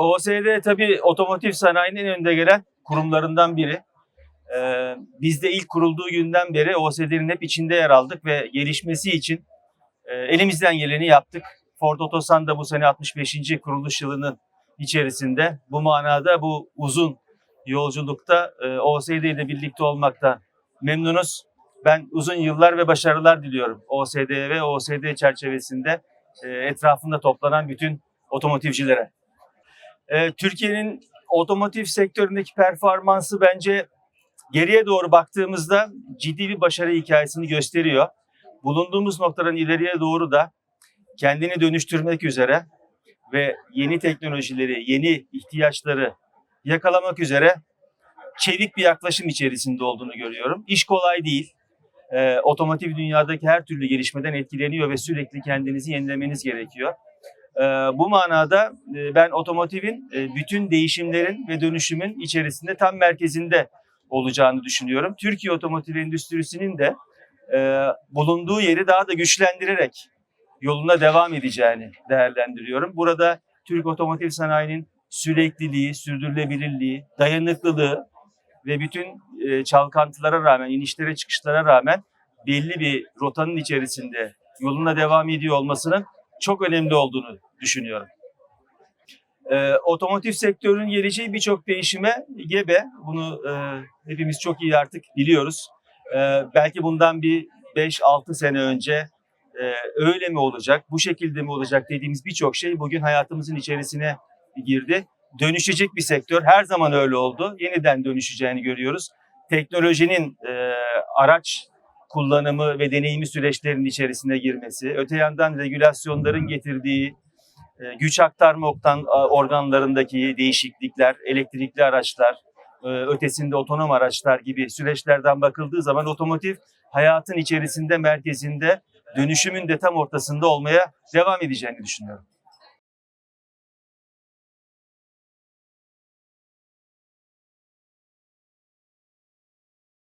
OSD tabii otomotiv sanayinin en önde gelen kurumlarından biri. Ee, biz de ilk kurulduğu günden beri OSD'nin hep içinde yer aldık ve gelişmesi için e, elimizden geleni yaptık. Ford Otosan da bu sene 65. kuruluş yılının içerisinde. Bu manada bu uzun yolculukta e, OSD ile birlikte olmaktan memnunuz. Ben uzun yıllar ve başarılar diliyorum OSD ve OSD çerçevesinde e, etrafında toplanan bütün otomotivcilere. E, Türkiye'nin otomotiv sektöründeki performansı bence geriye doğru baktığımızda ciddi bir başarı hikayesini gösteriyor. Bulunduğumuz noktadan ileriye doğru da kendini dönüştürmek üzere ve yeni teknolojileri, yeni ihtiyaçları yakalamak üzere çevik bir yaklaşım içerisinde olduğunu görüyorum. İş kolay değil. Ee, otomotiv dünyadaki her türlü gelişmeden etkileniyor ve sürekli kendinizi yenilemeniz gerekiyor. Ee, bu manada e, ben otomotivin e, bütün değişimlerin ve dönüşümün içerisinde tam merkezinde olacağını düşünüyorum. Türkiye otomotiv endüstrisinin de e, bulunduğu yeri daha da güçlendirerek yoluna devam edeceğini değerlendiriyorum. Burada Türk otomotiv sanayinin sürekliliği, sürdürülebilirliği, dayanıklılığı ve bütün çalkantılara rağmen, inişlere çıkışlara rağmen belli bir rotanın içerisinde yoluna devam ediyor olmasının çok önemli olduğunu düşünüyorum. E, otomotiv sektörünün geleceği birçok değişime gebe. Bunu e, hepimiz çok iyi artık biliyoruz. E, belki bundan bir 5-6 sene önce e, öyle mi olacak, bu şekilde mi olacak dediğimiz birçok şey bugün hayatımızın içerisine girdi. Dönüşecek bir sektör her zaman öyle oldu. Yeniden dönüşeceğini görüyoruz. Teknolojinin e, araç kullanımı ve deneyimi süreçlerinin içerisine girmesi, öte yandan regülasyonların getirdiği e, güç aktarma oktan- organlarındaki değişiklikler, elektrikli araçlar, e, ötesinde otonom araçlar gibi süreçlerden bakıldığı zaman otomotiv hayatın içerisinde, merkezinde, dönüşümün de tam ortasında olmaya devam edeceğini düşünüyorum.